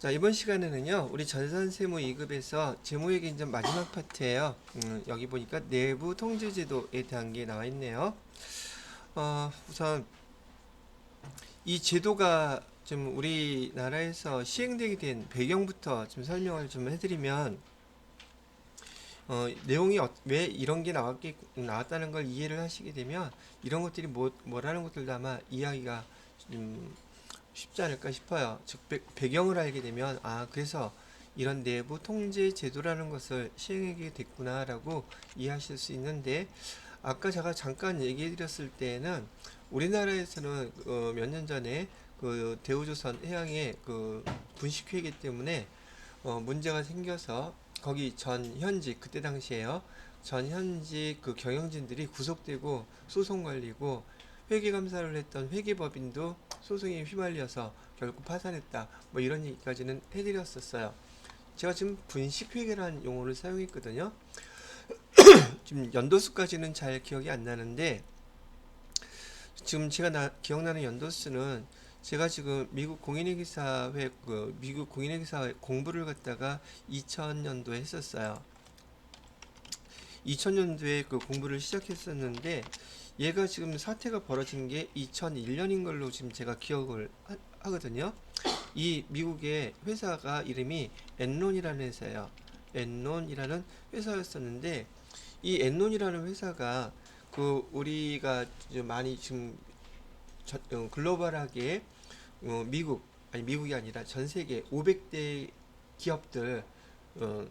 자 이번 시간에는요 우리 전산세무 2급에서 재무회계 인정 마지막 파트예요. 음, 여기 보니까 내부 통제제도에 대한 게 나와 있네요. 어, 우선 이 제도가 좀 우리나라에서 시행되게 된 배경부터 좀 설명을 좀 해드리면 어, 내용이 어, 왜 이런 게 나왔게 나왔다는 걸 이해를 하시게 되면 이런 것들이 뭐 뭐라는 것들도 아마 이해하기가 좀 쉽지 않을까 싶어요. 즉 배, 배경을 알게 되면 아 그래서 이런 내부 통제 제도라는 것을 시행하게 됐구나라고 이해하실 수 있는데 아까 제가 잠깐 얘기해 드렸을 때는 우리나라에서는 어, 몇년 전에 그 대우조선 해양의 그 분식 회계 때문에 어, 문제가 생겨서 거기 전 현직 그때 당시에요 전 현직 그 경영진들이 구속되고 소송 걸리고 회계 감사를 했던 회계법인도 소송에 휘말려서 결국 파산했다. 뭐 이런 얘기까지는 해드렸었어요. 제가 지금 분식회계라는 용어를 사용했거든요. 지금 연도수까지는 잘 기억이 안 나는데 지금 제가 나, 기억나는 연도수는 제가 지금 미국 공인회계사회 그 미국 공인회계사회 공부를 갖다가 2000년도에 했었어요. 2000년도에 그 공부를 시작했었는데 얘가 지금 사태가 벌어진 게 2001년인 걸로 지금 제가 기억을 하, 하거든요. 이 미국의 회사가 이름이 엔론이라는 회사예요. 엔론이라는 회사였었는데 이 엔론이라는 회사가 그 우리가 좀 많이 지금 저, 어, 글로벌하게 어, 미국 아니 미국이 아니라 전 세계 500대 기업들 어,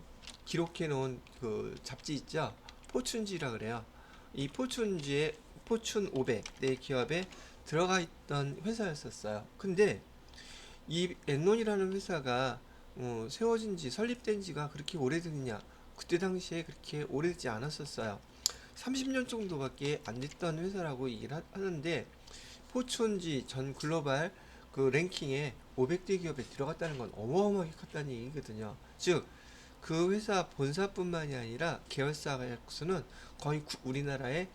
기록해 놓은 그 잡지 있죠. 포춘지라 그래요. 이 포춘지에 포춘 500대 기업에 들어가 있던 회사였었어요. 근데 이 엔론이라는 회사가 어, 세워진 지 설립된 지가 그렇게 오래됐냐? 그때 당시에 그렇게 오래되지 않았었어요. 30년 정도밖에 안 됐던 회사라고 얘기를 하- 하는데 포춘지 전 글로벌 그 랭킹에 500대 기업에 들어갔다는 건 어마어마하게 컸다는 얘기거든요. 즉, 그 회사 본사뿐만이 아니라 계열사 수는 거의 구- 우리나라의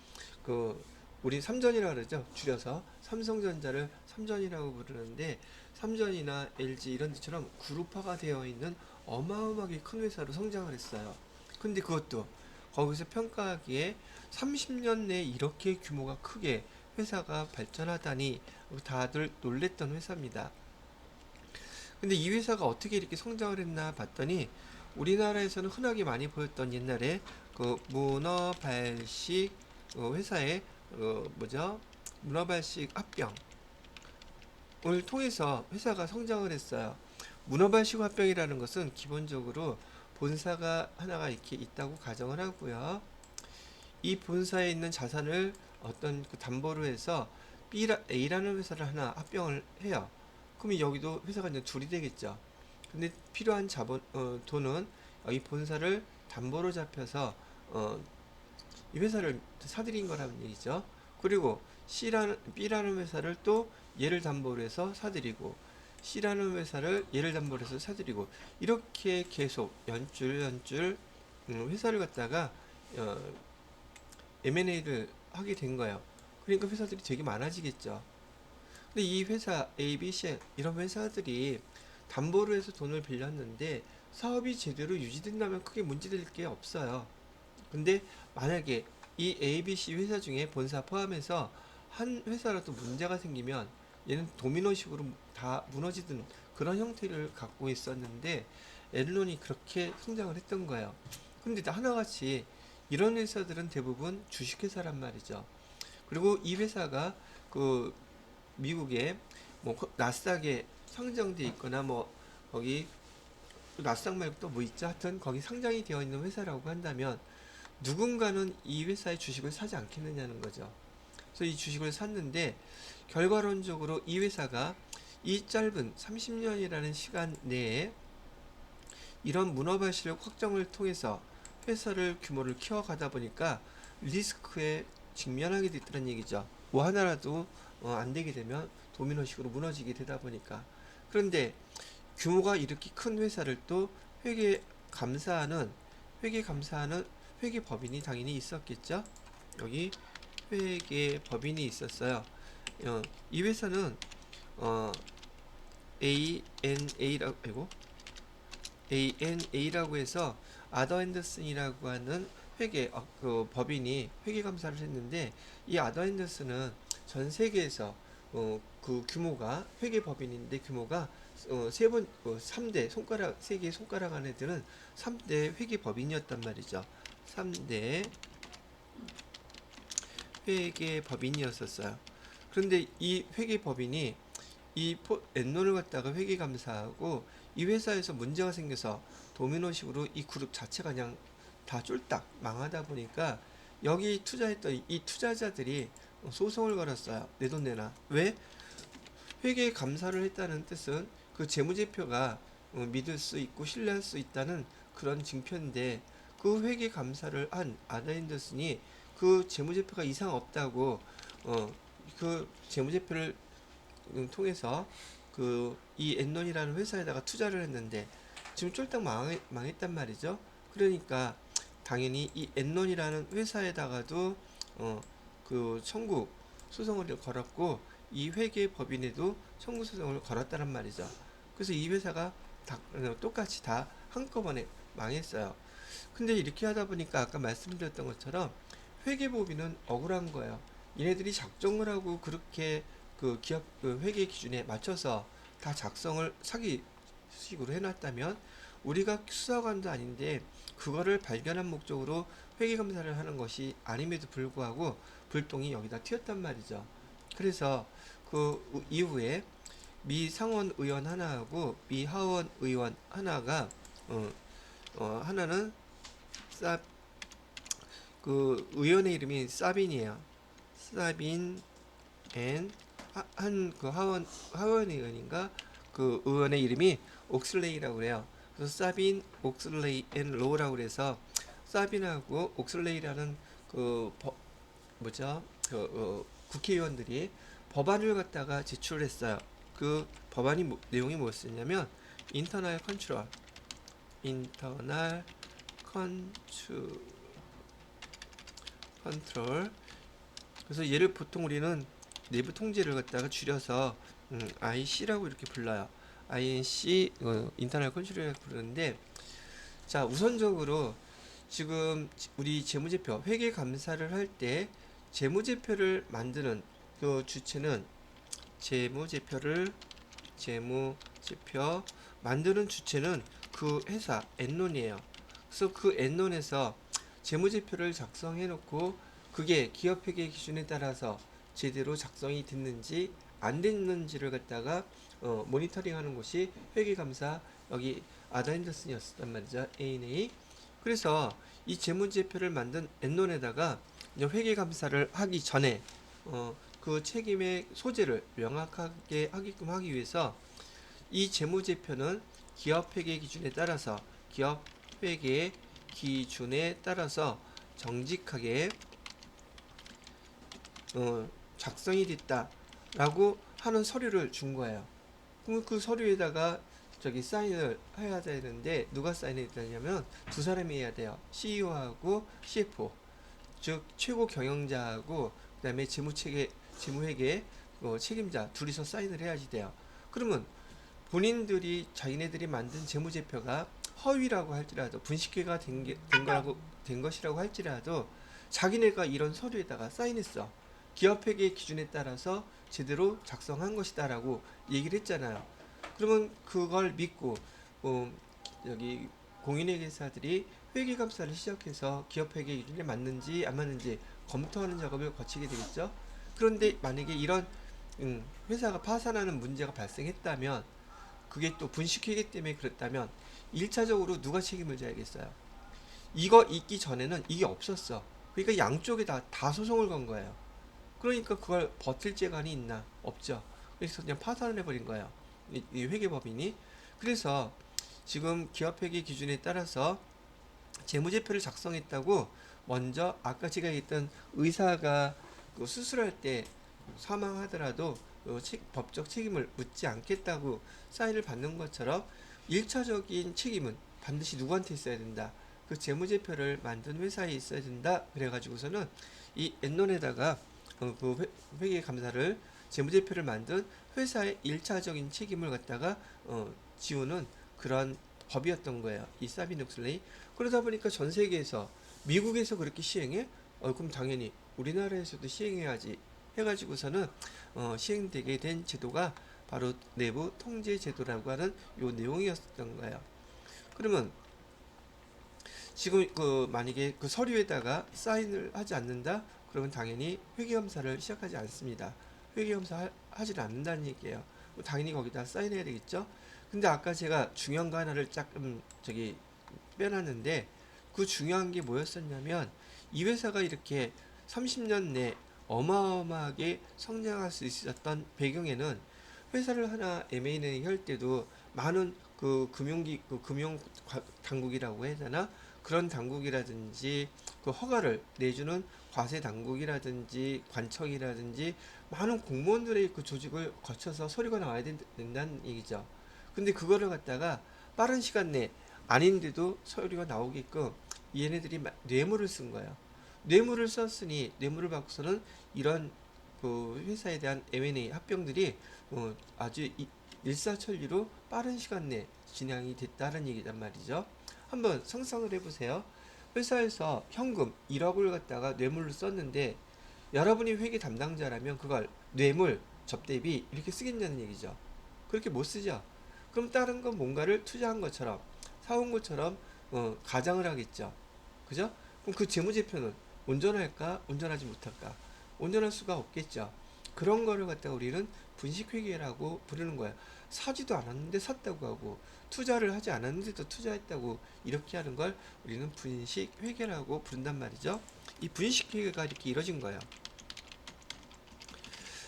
그 우리 삼전이라 그러죠. 줄여서 삼성전자를 삼전이라고 부르는데 삼전이나 LG 이런 데처럼 그룹화가 되어 있는 어마어마하게 큰 회사로 성장을 했어요. 근데 그것도 거기서 평가하기에 30년 내에 이렇게 규모가 크게 회사가 발전하다니 다들 놀랬던 회사입니다. 근데 이 회사가 어떻게 이렇게 성장을 했나 봤더니 우리나라에서는 흔하게 많이 보였던 옛날에 그 문어 발식 어, 회사의 어, 뭐죠? 문어발식 합병을 통해서 회사가 성장을 했어요. 문어발식 합병이라는 것은 기본적으로 본사가 하나가 이렇게 있다고 가정을 하고요. 이 본사에 있는 자산을 어떤 그 담보로 해서 B라, A라는 회사를 하나 합병을 해요. 그러면 여기도 회사가 이제 둘이 되겠죠. 근데 필요한 자본 어, 돈은 이 본사를 담보로 잡혀서 어, 이 회사를 사들인 거라는 얘기죠. 그리고 C라는 B라는 회사를 또 얘를 담보로 해서 사들이고 C라는 회사를 얘를 담보로 해서 사들이고 이렇게 계속 연줄 연줄 음, 회사를 갖다가 어, M&A를 하게 된 거예요. 그러니까 회사들이 되게 많아지겠죠. 근데 이 회사 A, B, C 이런 회사들이 담보로 해서 돈을 빌렸는데 사업이 제대로 유지된다면 크게 문제될 게 없어요. 근데 만약에 이 A, B, C 회사 중에 본사 포함해서 한 회사라도 문제가 생기면 얘는 도미노식으로 다 무너지는 그런 형태를 갖고 있었는데 엔론이 그렇게 성장을 했던 거예요. 근데 다 하나같이 이런 회사들은 대부분 주식회사란 말이죠. 그리고 이 회사가 그 미국의 뭐그 나스닥에 상장돼 있거나 뭐 거기 또 나스닥 말고 또 뭐 있죠? 하여튼 거기 상장이 되어 있는 회사라고 한다면 누군가는 이 회사의 주식을 사지 않겠느냐는 거죠. 그래서 이 주식을 샀는데 결과론적으로 이 회사가 이 짧은 30년이라는 시간 내에 이런 문어발식 확정을 통해서 회사를 규모를 키워가다 보니까 리스크에 직면하게 됐다는 얘기죠. 뭐 하나라도 어, 안 되게 되면 도미노식으로 무너지게 되다 보니까 그런데 규모가 이렇게 큰 회사를 또 회계 감사하는 회계 감사하는 회계 법인이 당연히 있었겠죠. 여기 회계 법인이 있었어요. 어, 이 회사는 어, ANA라고 아이고 ANA라고 해서 아더 앤더슨이라고 하는 회계 어, 그 법인이 회계 감사를 했는데 이 아더 앤더슨은 전 세계에서 어, 그 규모가 회계 법인인데 규모가 어, 세번 어, 3대 손가락 세 개의 손가락 안에 드는 3대 회계 법인이었단 말이죠. 3대 회계 법인이었었어요. 그런데 이 회계 법인이 이 포, 엔론을 갖다가 회계 감사하고 이 회사에서 문제가 생겨서 도미노식으로 이 그룹 자체가 그냥 다 쫄딱 망하다 보니까 여기 투자했던 이 투자자들이 소송을 걸었어요. 내 돈 내놔. 왜? 회계 감사를 했다는 뜻은 그 재무제표가 어, 믿을 수 있고 신뢰할 수 있다는 그런 증표인데 그 회계 감사를 한 아다인더슨이 그 재무제표가 이상 없다고 어 그 재무제표를 음, 통해서 그 이 엔론이라는 회사에다가 투자를 했는데 지금 쫄딱 망해, 망했단 말이죠. 그러니까 당연히 이 엔론이라는 회사에다가도 어 그 청구 소송을 걸었고 이 회계 법인에도 청구 소송을 걸었다는 말이죠. 그래서 이 회사가 다 어, 똑같이 다 한꺼번에 망했어요. 근데 이렇게 하다 보니까 아까 말씀드렸던 것처럼 회계법인은 억울한 거예요. 얘네들이 작정을 하고 그렇게 그 기업 그 회계 기준에 맞춰서 다 작성을 사기식으로 해놨다면 우리가 수사관도 아닌데 그거를 발견한 목적으로 회계 검사를 하는 것이 아님에도 불구하고 불똥이 여기다 튀었단 말이죠. 그래서 그 우- 이후에 미 상원 의원 하나하고 미 하원 의원 하나가 어, 어 하나는 사, 그 의원의 이름이 사빈이에요. 사빈 앤한 그 하원 하원 의원인가 그 의원의 이름이 옥슬레이라고 그래요. 그래서 사빈 옥슬레이 앤 로우라고 그래서 사빈하고 옥슬레이라는 그 법, 뭐죠? 그 어, 국회의원들이 법안을 갖다가 제출했어요. 그 법안이 뭐- 내용이 뭐였냐면 인터널 컨트롤 인터널 컨트 컨트롤 그래서 얘를 보통 우리는 내부 통제를 갖다가 줄여서 음, IC라고 이렇게 불러요. INC 어, 인터널 컨트롤이라고 부르는데 자 우선적으로 지금 우리 재무제표 회계 감사를 할 때 재무제표를 만드는 그 주체는 재무제표를 재무제표 만드는 주체는 그 회사 엔론이에요. 그래서 그 엔론에서 재무제표를 작성해 놓고 그게 기업회계 기준에 따라서 제대로 작성이 됐는지 안 됐는지를 갖다가 어, 모니터링하는 곳이 회계감사 여기 아다인더슨이었단 말이죠 A&A 그래서 이 재무제표를 만든 엔론에다가 회계감사를 하기 전에 어, 그 책임의 소재를 명확하게 하게끔 하기 위해서 이 재무제표는 기업회계 기준에 따라서 기업 회계 기준에 따라서 정직하게 어, 작성이 됐다 라고 하는 서류를 준 거예요. 그럼 그 서류에다가 저기 사인을 해야 되는데 누가 사인해야 되냐면 두 사람이 해야 돼요. CEO하고 CFO 즉 최고 경영자하고 그 다음에 재무체계 재무회계 어, 책임자 둘이서 사인을 해야지 돼요. 그러면 본인들이 자기네들이 만든 재무제표가 허위라고 할지라도 분식회가 된, 게, 된 거라고 된 것이라고 할지라도 자기네가 이런 서류에다가 사인했어. 기업회계 기준에 따라서 제대로 작성한 것이다라고 얘기를 했잖아요. 그러면 그걸 믿고 어, 여기 공인회계사들이 회계 감사를 시작해서 기업회계 기준에 맞는지 안 맞는지 검토하는 작업을 거치게 되겠죠. 그런데 만약에 이런 음, 회사가 파산하는 문제가 발생했다면 그게 또 분식회계 때문에 그랬다면 1차적으로 누가 책임을 져야겠어요. 이거 있기 전에는 이게 없었어. 그러니까 양쪽에 다, 다 소송을 건 거예요. 그러니까 그걸 버틸 재간이 있나? 없죠. 그래서 그냥 파산을 해버린 거예요. 이, 이 회계법인이. 그래서 지금 기업회계 기준에 따라서 재무제표를 작성했다고 먼저 아까 제가 얘기했던 의사가 그 수술할 때 사망하더라도 그 책- 법적 책임을 묻지 않겠다고 사인을 받는 것처럼 일차적인 책임은 반드시 누구한테 있어야 된다. 그 재무제표를 만든 회사에 있어야 된다. 그래가지고서는 이 엔론에다가 어, 그 회, 회계 감사를 재무제표를 만든 회사의 일차적인 책임을 갖다가 어, 지우는 그런 법이었던 거예요. 이 사비녹슬레이. 그러다 보니까 전 세계에서 미국에서 그렇게 시행해? 어, 그럼 당연히 우리나라에서도 시행해야지 해가지고서는 어, 시행되게 된 제도가 바로 내부 통제 제도라고 하는 요 내용이었던 거예요. 그러면 지금 그 만약에 그 서류에다가 사인을 하지 않는다 그러면 당연히 회계검사를 시작하지 않습니다. 회계검사 하- 하질 않는다는 얘기예요. 뭐 당연히 거기다 사인해야 되겠죠. 근데 아까 제가 중요한 거 하나를 조금 저기 빼놨는데 그 중요한 게 뭐였었냐면 이 회사가 이렇게 30년 내 어마어마하게 성장할 수 있었던 배경에는 회사를 하나 M&A 할 때도 많은 그 금융기 그 금융 과- 당국이라고 해야 되나 그런 당국이라든지 그 허가를 내주는 과세 당국이라든지 관청이라든지 많은 공무원들의 그 조직을 거쳐서 서류가 나와야 된- 된다는 얘기죠. 근데 그거를 갖다가 빠른 시간 내 아닌데도 서류가 나오게끔 얘네들이 마- 뇌물을 쓴 거예요. 뇌물을 썼으니 뇌물을 받고서는 이런 그 회사에 대한 M&A 합병들이 어, 아주 이- 일사천리로 빠른 시간 내 진행이 됐다는 얘기단 말이죠. 한번 상상을 해보세요. 회사에서 현금 1억을 갖다가 뇌물로 썼는데 여러분이 회계 담당자라면 그걸 뇌물, 접대비 이렇게 쓰겠냐는 얘기죠. 그렇게 못 쓰죠. 그럼 다른 건 뭔가를 투자한 것처럼 사온 것처럼 어, 가장을 하겠죠. 그죠? 그럼 그 재무제표는 온전할까? 온전하지 못할까? 온전할 수가 없겠죠. 그런 거를 갖다가 우리는 분식회계라고 부르는 거야. 사지도 않았는데 샀다고 하고 투자를 하지 않았는데도 투자했다고 이렇게 하는 걸 우리는 분식회계라고 부른단 말이죠. 이 분식회계가 이렇게 이루어진 거예요.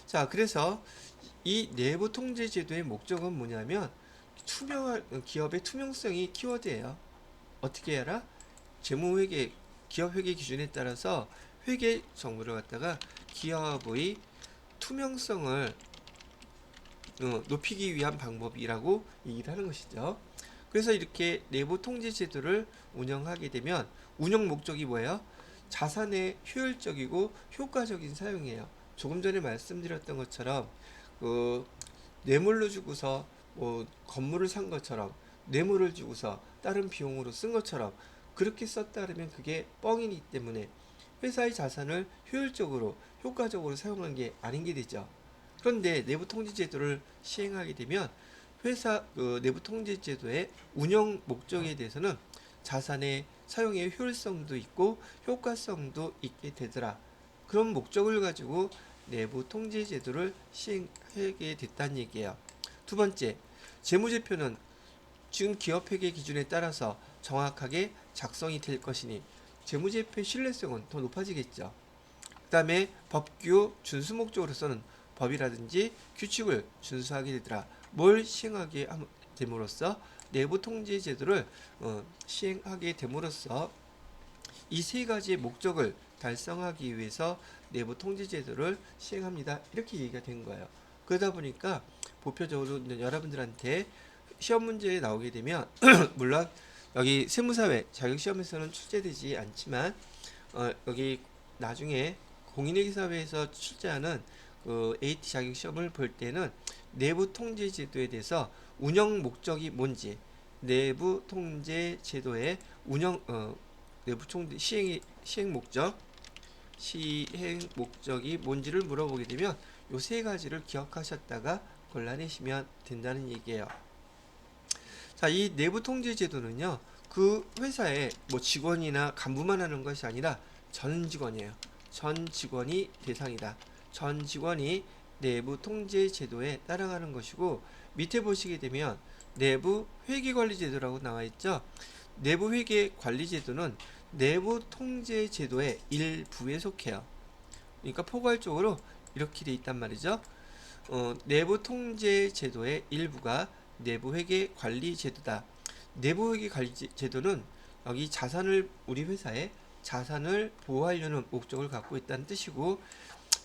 자, 그래서 이 내부 통제 제도의 목적은 뭐냐면 투명한 기업의 투명성이 키워드예요. 어떻게 해라? 재무회계 기업 회계 기준에 따라서 회계 정보를 갖다가 기업의 투명성을 어, 높이기 위한 방법이라고 얘기를 하는 것이죠. 그래서 이렇게 내부 통제 제도를 운영하게 되면 운영 목적이 뭐예요? 자산의 효율적이고 효과적인 사용이에요. 조금 전에 말씀드렸던 것처럼 그 뇌물로 주고서 뭐 건물을 산 것처럼 뇌물을 주고서 다른 비용으로 쓴 것처럼 그렇게 썼다 그러면 그게 뻥이기 때문에 회사의 자산을 효율적으로 효과적으로 사용한 게 아닌 게 되죠. 그런데 내부 통제 제도를 시행하게 되면 회사 그 내부 통제 제도의 운영 목적에 대해서는 자산의 사용의 효율성도 있고 효과성도 있게 되더라. 그런 목적을 가지고 내부 통제 제도를 시행하게 됐다는 얘기예요. 두 번째, 재무제표는 지금 기업 회계 기준에 따라서 정확하게 작성이 될 것이니 재무제표의 신뢰성은 더 높아지겠죠. 그 다음에 법규 준수 목적으로서는 법이라든지 규칙을 준수하게 되더라. 뭘 시행하게 함- 됨으로써 내부 통제 제도를 어, 시행하게 됨으로써 이 세 가지의 목적을 달성하기 위해서 내부 통제 제도를 시행합니다. 이렇게 얘기가 된 거예요. 그러다 보니까 보편적으로 여러분들한테 시험 문제에 나오게 되면 물론 여기 세무사회 자격 시험에서는 출제되지 않지만 어, 여기 나중에 공인회계사회에서 출제하는 그 AT 자격 시험을 볼 때는 내부 통제 제도에 대해서 운영 목적이 뭔지 내부 통제 제도의 운영 어, 내부 통제 시행 시행 목적 시행 목적이 뭔지를 물어보게 되면 요 세 가지를 기억하셨다가 골라내시면 된다는 얘기예요. 자, 이 내부 통제 제도는요. 그 회사의 뭐 직원이나 간부만 하는 것이 아니라 전 직원이에요. 전 직원이 대상이다. 전 직원이 내부 통제 제도에 따라가는 것이고 밑에 보시게 되면 내부 회계 관리 제도라고 나와 있죠. 내부 회계 관리 제도는 내부 통제 제도의 일부에 속해요. 그러니까 포괄적으로 이렇게 돼 있단 말이죠. 어, 내부 통제 제도의 일부가 내부 회계 관리 제도다. 내부 회계 관리 제- 제도는 여기 자산을 우리 회사의 자산을 보호하려는 목적을 갖고 있다는 뜻이고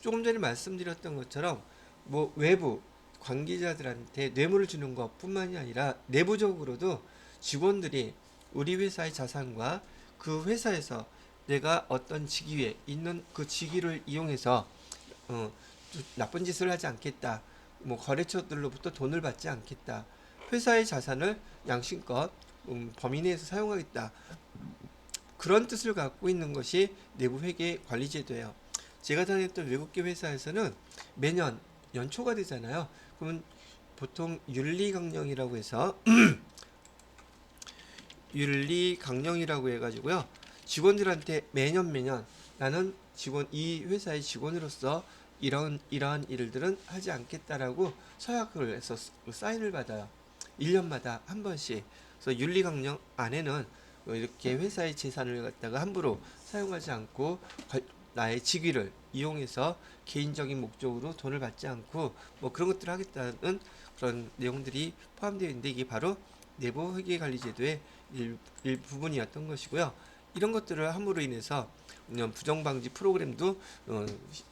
조금 전에 말씀드렸던 것처럼 뭐 외부 관계자들한테 뇌물을 주는 것뿐만이 아니라 내부적으로도 직원들이 우리 회사의 자산과 그 회사에서 내가 어떤 직위에 있는 그 직위를 이용해서 어, 좀 나쁜 짓을 하지 않겠다. 뭐 거래처들로부터 돈을 받지 않겠다. 회사의 자산을 양심껏 음, 범위 내에서 사용하겠다. 그런 뜻을 갖고 있는 것이 내부 회계 관리 제도예요. 제가 다녔던 외국계 회사에서는 매년 연초가 되잖아요. 그러면 보통 윤리 강령이라고 해서 윤리 강령이라고 해가지고요. 직원들한테 매년 매년 나는 직원 이 회사의 직원으로서 이런 이러한 일들은 하지 않겠다라고 서약을 해서 사인을 받아요. 1년마다 한 번씩. 그래서 윤리 강령 안에는 뭐 이렇게 회사의 재산을 갖다가 함부로 사용하지 않고 관- 나의 직위를 이용해서 개인적인 목적으로 돈을 받지 않고 뭐 그런 것들을 하겠다는 그런 내용들이 포함되어 있는데 이게 바로 내부 회계 관리 제도의 일, 일부분이었던 것이고요. 이런 것들을 함으로 인해서 그냥 부정 방지 프로그램도 어, 시-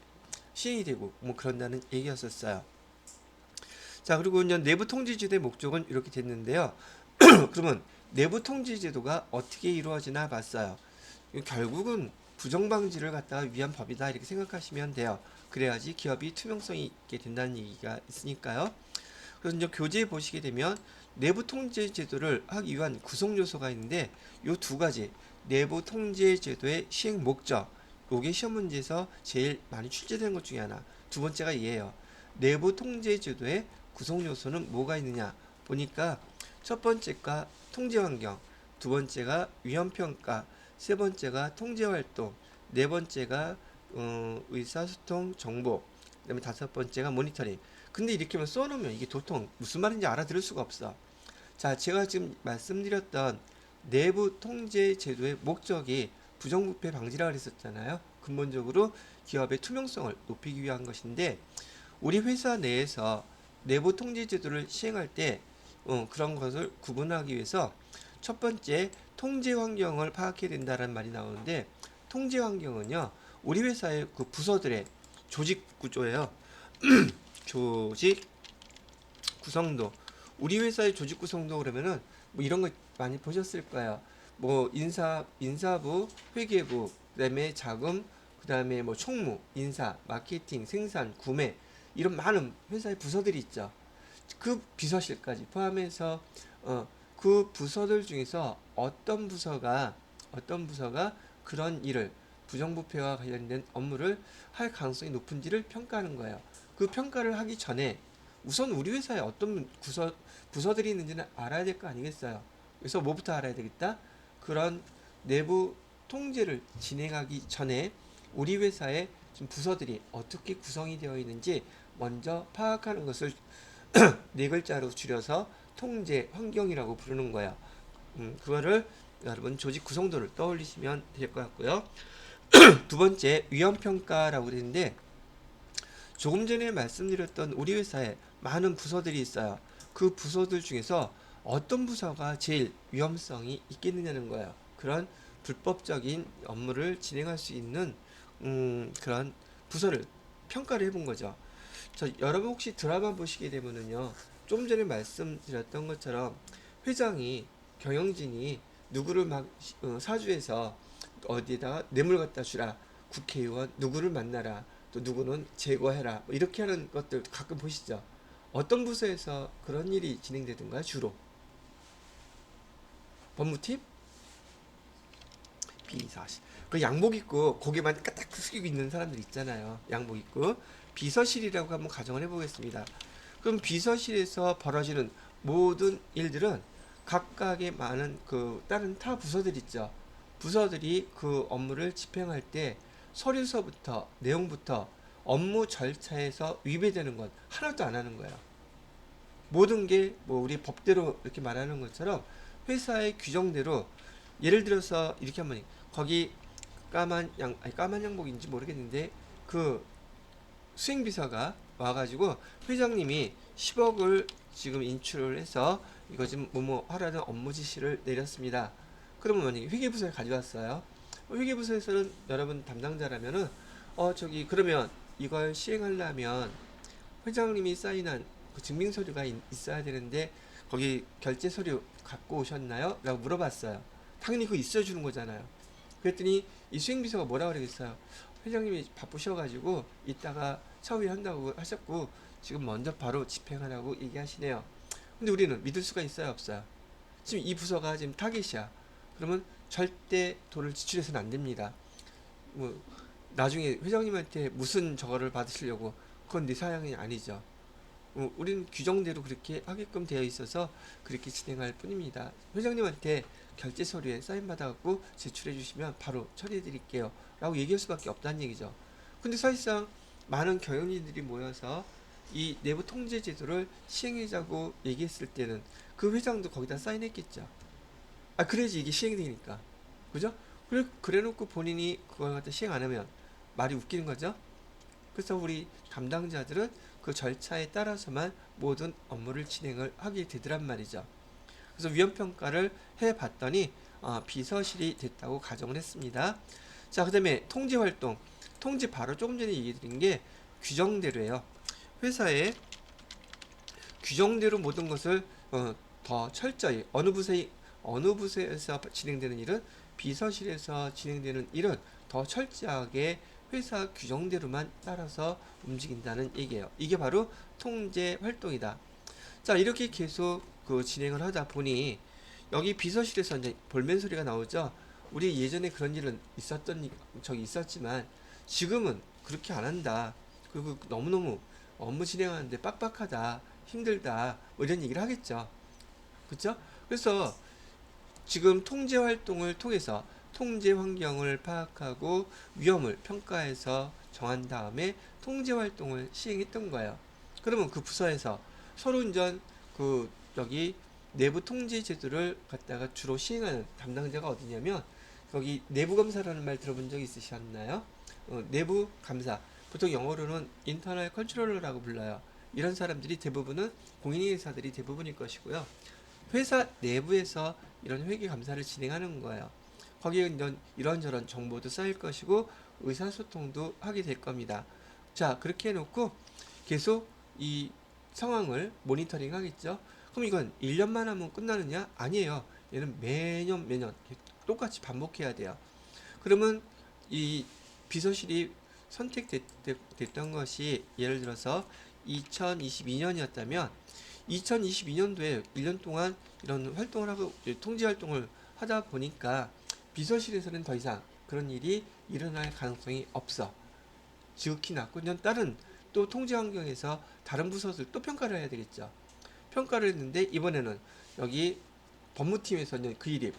시행이 되고 뭐 그런다는 얘기였었어요. 자 그리고 이제 내부 통제 제도의 목적은 이렇게 됐는데요. 그러면 내부 통제 제도가 어떻게 이루어지나 봤어요. 결국은 부정 방지를 갖다가 위한 법이다 이렇게 생각하시면 돼요. 그래야지 기업이 투명성이 있게 된다는 얘기가 있으니까요. 그래서 이제 교재에 보시게 되면 내부 통제 제도를 하기 위한 구성 요소가 있는데 요 두 가지 내부 통제 제도의 시행 목적 요게 시험 문제에서 제일 많이 출제되는 것 중에 하나 두 번째가 이에요 내부 통제 제도의 구성 요소는 뭐가 있느냐 보니까 첫 번째가 통제 환경 두 번째가 위험 평가 세 번째가 통제 활동 네 번째가 어, 의사소통 정보 그다음에 다섯 번째가 모니터링 근데 이렇게만 써놓으면 이게 도통 무슨 말인지 알아들을 수가 없어. 자, 제가 지금 말씀드렸던 내부 통제 제도의 목적이 부정부패 방지라 그랬었잖아요. 근본적으로 기업의 투명성을 높이기 위한 것인데 우리 회사 내에서 내부 통제 제도를 시행할 때 어, 그런 것을 구분하기 위해서 첫 번째 통제 환경을 파악해야 된다는 말이 나오는데 통제 환경은요 우리 회사의 그 부서들의 조직 구조예요. 조직 구성도 우리 회사의 조직 구성도 그러면은 뭐 이런 거 많이 보셨을 거예요. 뭐 인사 인사부, 회계부, 그다음에 자금, 그다음에 뭐 총무, 인사, 마케팅, 생산, 구매 이런 많은 회사의 부서들이 있죠. 그 비서실까지 포함해서 어, 그 부서들 중에서 어떤 부서가 어떤 부서가 그런 일을 부정부패와 관련된 업무를 할 가능성이 높은지를 평가하는 거예요. 그 평가를 하기 전에 우선 우리 회사에 어떤 부서 부서들이 있는지는 알아야 될 거 아니겠어요. 그래서 뭐부터 알아야 되겠다? 그런 내부 통제를 진행하기 전에 우리 지금 부서들이 어떻게 구성이 되어 있는지 먼저 파악하는 것을 네 글자로 줄여서 통제 환경이라고 부르는 거예요. 음, 그거를 여러분 조직 구성도를 떠올리시면 될 것 같고요. 두 번째 위험 평가라고 그랬는데 조금 전에 말씀드렸던 우리 회사에 많은 부서들이 있어요. 그 부서들 중에서 어떤 부서가 제일 위험성이 있겠느냐는 거예요. 그런 불법적인 업무를 진행할 수 있는 음, 그런 부서를 평가를 해본 거죠. 저 여러분 혹시 드라마 보시게 되면은요, 좀 전에 말씀드렸던 것처럼 회장이 경영진이 누구를 막 어, 사주해서 어디에다가 뇌물 갖다 주라, 국회의원 누구를 만나라, 또 누구는 제거해라, 뭐 이렇게 하는 것들 가끔 보시죠. 어떤 부서에서 그런 일이 진행되던가요? 주로 법무팀? 비서실. 그 양복 입고 고개만 까딱 숙이고 있는 사람들 있잖아요. 양복 입고 비서실이라고 한번 가정을 해보겠습니다. 그럼 비서실에서 벌어지는 모든 일들은 각각의 많은 그 다른 타 부서들 있죠. 부서들이 그 업무를 집행할 때 서류서부터 내용부터 업무 절차에서 위배되는 건 하나도 안 하는 거예요. 모든 게 뭐 우리 법대로 이렇게 말하는 것처럼 회사의 규정대로 예를 들어서 이렇게 한번 거기 까만 양 아니 까만 양복인지 모르겠는데 그 수행 비서가 와가지고 회장님이 10억을 지금 인출을 해서 이거 지금 뭐뭐 하라는 업무 지시를 내렸습니다. 그러면 만약에 회계부서에 가져왔어요. 어, 회계부서에서는 여러분 담당자라면은 어 저기 그러면 이걸 시행하려면 회장님이 사인한 그 증빙 서류가 있, 있어야 되는데 거기 결제 서류 갖고 오셨나요? 라고 물어봤어요. 당연히 그거 있어 주는 거잖아요. 그랬더니 이 수행비서가 뭐라 그러겠어요? 회장님이 바쁘셔가지고 이따가 처리한다고 하셨고 지금 먼저 바로 집행하라고 얘기하시네요. 근데 우리는 믿을 수가 있어요, 없어요? 지금 이 부서가 지금 타겟이야. 그러면 절대 돈을 지출해서는 안 됩니다. 뭐 나중에 회장님한테 무슨 저거를 받으시려고 그건 네 사양이 아니죠. 어, 우리는 규정대로 그렇게 하게끔 되어 있어서 그렇게 진행할 뿐입니다. 회장님한테 결제 서류에 사인 받아갖고 제출해 주시면 바로 처리해 드릴게요. 라고 얘기할 수밖에 없다는 얘기죠. 근데 사실상 많은 경영진들이 모여서 이 내부 통제 제도를 시행하자고 얘기했을 때는 그 회장도 거기다 사인했겠죠. 아, 그래야지 이게 시행되니까. 그죠? 그래, 그래 놓고 본인이 그걸 갖다 시행 안 하면 말이 웃기는 거죠? 그래서 우리 담당자들은 그 절차에 따라서만 모든 업무를 진행을 하게 되더란 말이죠. 그래서 위험평가를 해봤더니 어, 비서실이 됐다고 가정을 했습니다. 자, 그 다음에 통제활동. 통제 바로 조금 전에 얘기 드린 게 규정대로예요. 회사에 규정대로 모든 것을 어, 더 철저히 어느 부서에 어느 부서에서 진행되는 일은 비서실에서 진행되는 일은 더 철저하게 회사 규정대로만 따라서 움직인다는 얘기예요. 이게 바로 통제 활동이다. 자, 이렇게 계속 그 진행을 하다 보니 여기 비서실에서 이제 볼멘 소리가 나오죠. 우리 예전에 그런 일은 있었던 일- 적이 있었지만 지금은 그렇게 안 한다. 그리고 너무너무 업무 진행하는데 빡빡하다, 힘들다, 뭐 이런 얘기를 하겠죠. 그렇죠? 그래서 지금 통제 활동을 통해서 통제 환경을 파악하고 위험을 평가해서 정한 다음에 통제 활동을 시행했던 거예요. 그러면 그 부서에서 서로 이제 그 여기 내부 통제 제도를 갖다가 주로 시행하는 담당자가 어디냐면 여기 내부 감사라는 말 들어본 적 있으셨나요? 어, 내부 감사 보통 영어로는 인터널 컨트롤러라고 불러요. 이런 사람들이 대부분은 공인인 회사들이 대부분일 것이고요. 회사 내부에서 이런 회계 감사를 진행하는 거예요. 거기에 이런 이런저런 정보도 쌓일 것이고 의사소통도 하게 될 겁니다. 자 그렇게 해놓고 계속 이 상황을 모니터링 하겠죠. 그럼 이건 1년만 하면 끝나느냐? 아니에요. 얘는 매년 매년 똑같이 반복해야 돼요. 그러면 이 비서실이 선택됐던 것이 예를 들어서 2022년이었다면 2022년도에 1년 동안 이런 활동을 하고 통제 활동을 하다 보니까 비서실에서는 더 이상 그런 일이 일어날 가능성이 없어. 지극히 낮고 다른 또 통제 환경에서 다른 부서들 또 평가를 해야 되겠죠. 평가를 했는데 이번에는 여기 법무팀에서는 그 일이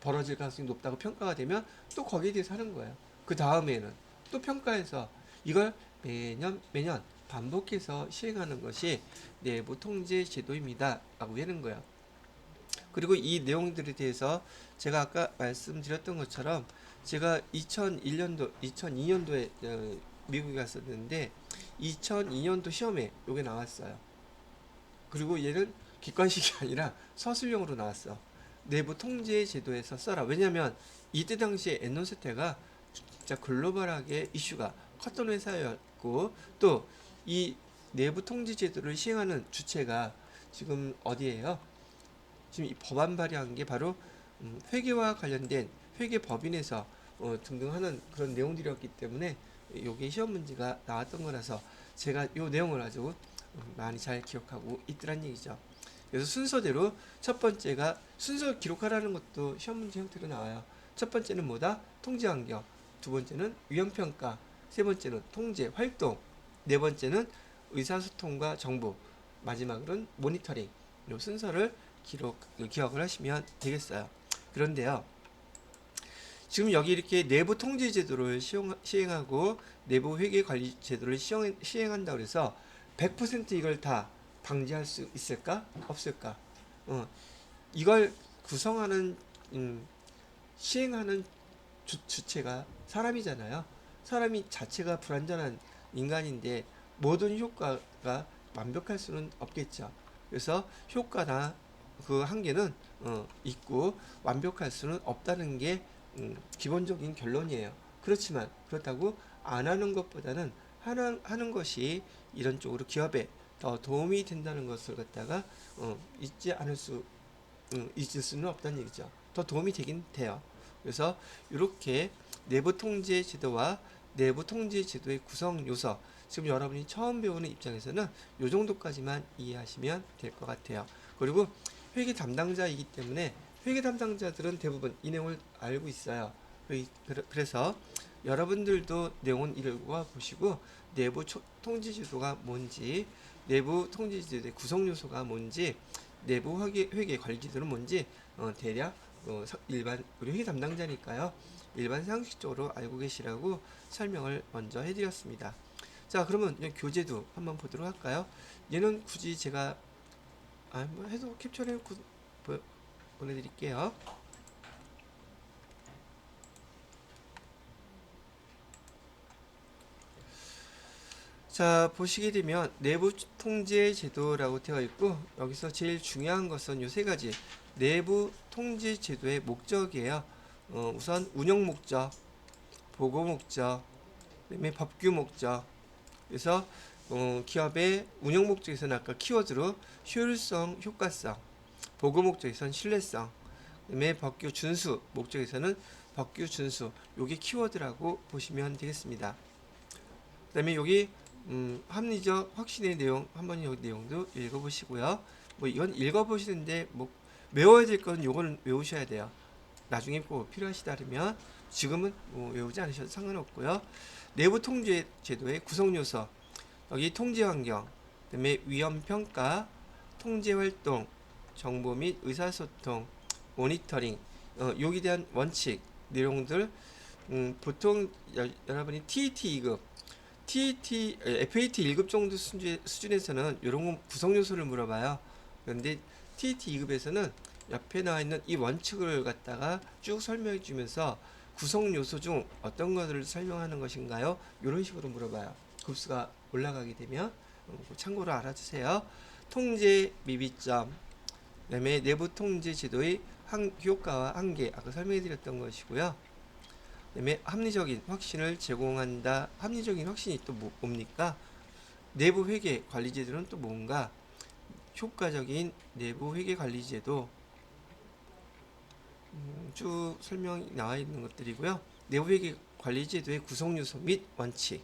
벌어질 가능성이 높다고 평가가 되면 또 거기에 대해서 하는 거예요. 그 다음에는 또 평가해서 이걸 매년 매년 반복해서 시행하는 것이 내부 통제 제도입니다. 라고 하는 거예요. 그리고 이 내용들에 대해서 제가 아까 말씀드렸던 것처럼 제가 2001년도, 2002년도에 어, 미국에 갔었는데 2002년도 시험에 요게 나왔어요. 그리고 얘는 객관식이 아니라 서술형으로 나왔어. 내부 통제 제도에서 써라. 왜냐면 이때 당시에 엔노세테가 진짜 글로벌하게 이슈가 컸던 회사였고 또 이 내부 통제 제도를 시행하는 주체가 지금 어디예요? 지금 이 법안 발의한 게 바로 음, 회계와 관련된 회계 법인에서 어, 등등 하는 그런 내용들이었기 때문에 요게 시험 문제가 나왔던 거라서 제가 요 내용을 음, 많이 잘 기억하고 있더란 얘기죠. 그래서 순서대로 첫 번째가 순서 기록하라는 것도 시험 문제 형태로 나와요. 첫 번째는 뭐다? 통제 환경. 두 번째는 위험 평가. 세 번째는 통제 활동. 네 번째는 의사소통과 정보. 마지막으로는 모니터링. 요 순서를 기록 기억을 하시면 되겠어요. 그런데요. 지금 여기 이렇게 내부 통제 제도를 시행, 시행하고 내부 회계 관리 제도를 시행, 시행한다 그래서 100% 이걸 다 방지할 수 있을까? 없을까? 어, 이걸 구성하는 음, 시행하는 주, 주체가 사람이잖아요. 사람이 자체가 불완전한 인간인데 모든 효과가 완벽할 수는 없겠죠. 그래서 효과나 그 한계는 어, 있고 완벽할 수는 없다는 게 음, 기본적인 결론이에요. 그렇지만 그렇다고 안 하는 것보다는 하는, 하는 것이 이런 쪽으로 기업에 더 도움이 된다는 것을 갖다가 어, 잊지 않을 수 음, 잊을 수는 없다는 얘기죠. 더 도움이 되긴 돼요. 그래서 이렇게 내부 통제 제도와 내부 통제 제도의 구성 요소 지금 여러분이 처음 배우는 입장에서는 요 정도까지만 이해하시면 될 것 같아요. 그리고 회계 담당자이기 때문에 회계 담당자들은 대부분 이 내용을 알고 있어요. 그래서 여러분들도 내용은 읽어 보시고 내부 초- 통지제도가 뭔지, 내부 통지제도의 구성 요소가 뭔지, 내부 회계, 회계 관리제도는 뭔지 어, 대략 어, 사- 일반 우리 회계 담당자니까요. 일반 상식적으로 알고 계시라고 설명을 먼저 해드렸습니다. 자, 그러면 이 교재도 한번 보도록 할까요? 얘는 굳이 제가 아, 뭐 해도 보- 보내드릴게요. 자, 보시게 되면 내부 통제 제도라고 되어 있고 여기서 제일 중요한 것은 요 세 가지 내부 통제 제도의 목적이에요. 어, 우선 운영 목적, 보고 목적, 그다음에 법규 목적. 그래서 어, 기업의 운영 목적에서는 아까 키워드로 효율성, 효과성, 보고 목적에서는 신뢰성, 그다음에 법규 준수 목적에서는 법규 준수. 요게 키워드라고 보시면 되겠습니다. 그 다음에 여기 음, 합리적 확신의 내용 한번 여기 내용도 읽어보시고요. 뭐 이건 읽어보시는데 뭐 외워야 될 건 요거는 외우셔야 돼요. 나중에 꼭 필요하시다면 지금은 뭐 외우지 않으셔도 상관없고요. 내부 통제 제도의 구성 요소 여기 통제 환경, 그다음에 위험 평가, 통제 활동, 정보 및 의사소통, 모니터링 어, 여기에 대한 원칙 내용들 음, 보통 여, 여러분이 TET 2급 TET, FAT 1급 정도 수준, 수준 에서는 이런 구성 요소를 물어봐요. 그런데 TET 2급에서는 옆에 나와 있는 이 원칙을 갖다가 쭉 설명해 주면서 구성 요소 중 어떤 것들을 설명하는 것인가요? 이런 식으로 물어봐요. 급수가 올라가게 되면 어, 참고로 알아주세요. 통제 미비점, 그다음에 내부 통제 제도의 한, 효과와 한계 아까 설명해 드렸던 것이고요. 그다음에 합리적인 확신을 제공한다. 합리적인 확신이 또 뭐- 뭡니까? 내부 회계 관리 제도는 또 뭔가? 효과적인 내부 회계 관리 제도 음, 쭉 설명이 나와 있는 것들이고요. 내부 회계 관리 제도의 구성 요소 및 원칙.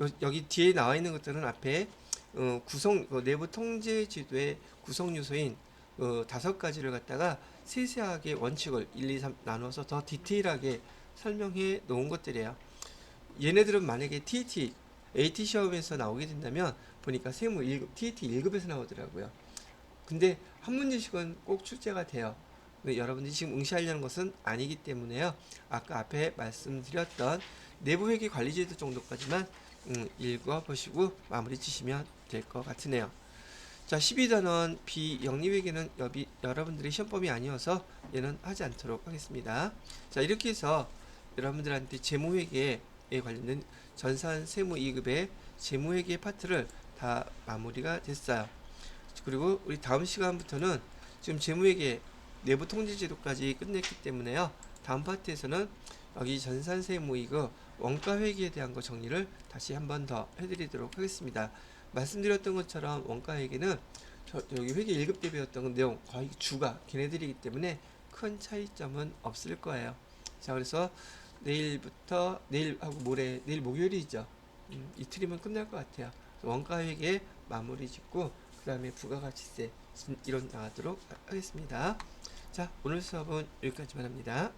요- 여기 뒤에 나와 있는 것들은 앞에 어, 구성 어, 내부 통제 제도의 구성 요소인 어, 다섯 가지를 갖다가 세세하게 원칙을 1, 2, 3 나눠서 더 디테일하게 설명해 놓은 것들이에요. 얘네들은 만약에 TET, AT 시험에서 나오게 된다면 보니까 세무 1급, TET 1급에서 나오더라고요. 근데 한 문제씩은 꼭 출제가 돼요. 여러분들이 지금 응시하려는 것은 아니기 때문에요. 아까 앞에 말씀드렸던 내부 회계 관리제도 정도까지만 음, 읽어보시고 마무리 치시면 될 것 같으네요. 자, 12단원 비영리회계는 여러분들의 시험범위 아니어서 얘는 하지 않도록 하겠습니다. 자, 이렇게 해서 여러분들한테 재무회계에 관련된 전산 세무 2급의 재무회계 파트를 다 마무리가 됐어요. 그리고 우리 다음 시간부터는 지금 재무회계 내부 통제 제도까지 끝냈기 때문에요. 다음 파트에서는 여기 전산 세무 2급 원가 회계에 대한 거 정리를 다시 한 번 더 해드리도록 하겠습니다. 말씀드렸던 것처럼 원가 회계는 저, 여기 회계 1급 때 배웠던 내용 거의 주가 걔네들이기 때문에 큰 차이점은 없을 거예요. 자 그래서 내일부터 내일하고 모레 내일 목요일이죠. 음, 이틀이면 끝날 것 같아요. 원가 회계 마무리 짓고 그 다음에 부가가치세 이론 나가도록 하겠습니다. 자 오늘 수업은 여기까지만 합니다.